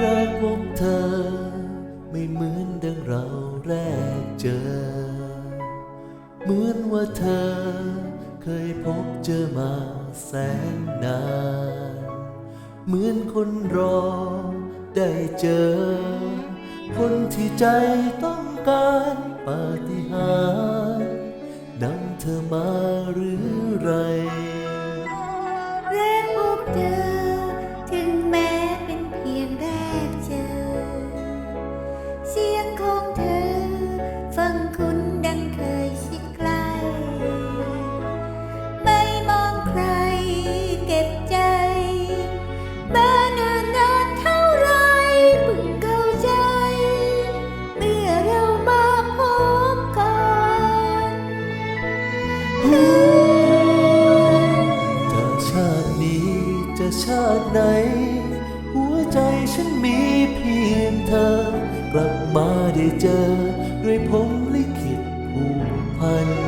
แรกพบเธอ ไม่เหมือนดังเราแรกเจอ เหมือนว่าเธอ เคยพบเจอมาแสนนาน เหมือนคนรอได้เจอ คนที่ใจต้องการปาฏิหาริย์นำเธอมาหรือ ชาติไหน หัวใจฉันมีเพียงเธอ กลับมาได้เจอ ด้วยผมลิขิตผูกพัน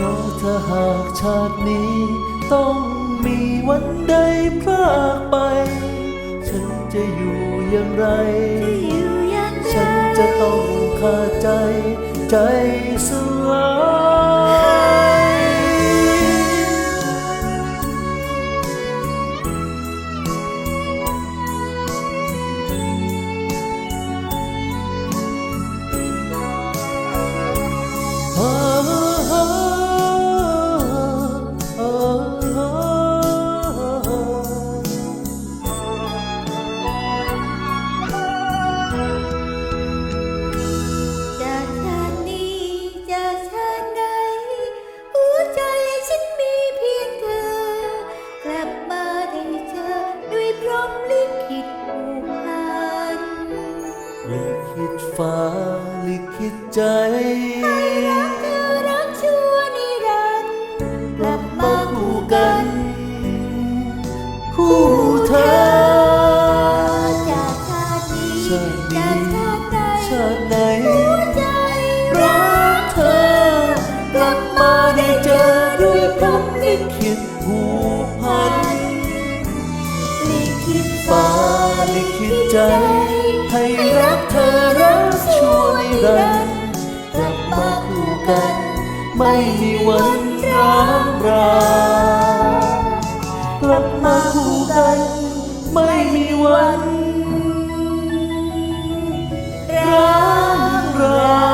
เพราะถ้าหากชาตินี้ ต้องมีวันใดพลากไป ฉันจะอยู่อย่างไรจะอยู่อย่างไรฉันจะต้องขาดใจใจสลาย ขิตฟ้าลิขิตใจรักเธอรักชั่วนิรันดร์กลับมามาคู่กักัน คู่เธอจากชาตินี้จากชาติใดชาติไหนรักเธอกลับมาได้เจอด้วยพรหมลิขิตผูกพันลิขิตฟ้าลิขิตใจ ให้รักเธอรักช่วนิรันดร์กลับมาคู่กัน ไม่มีวันร้างรากลับมาคู่กัน ไม่มีวันร้างรา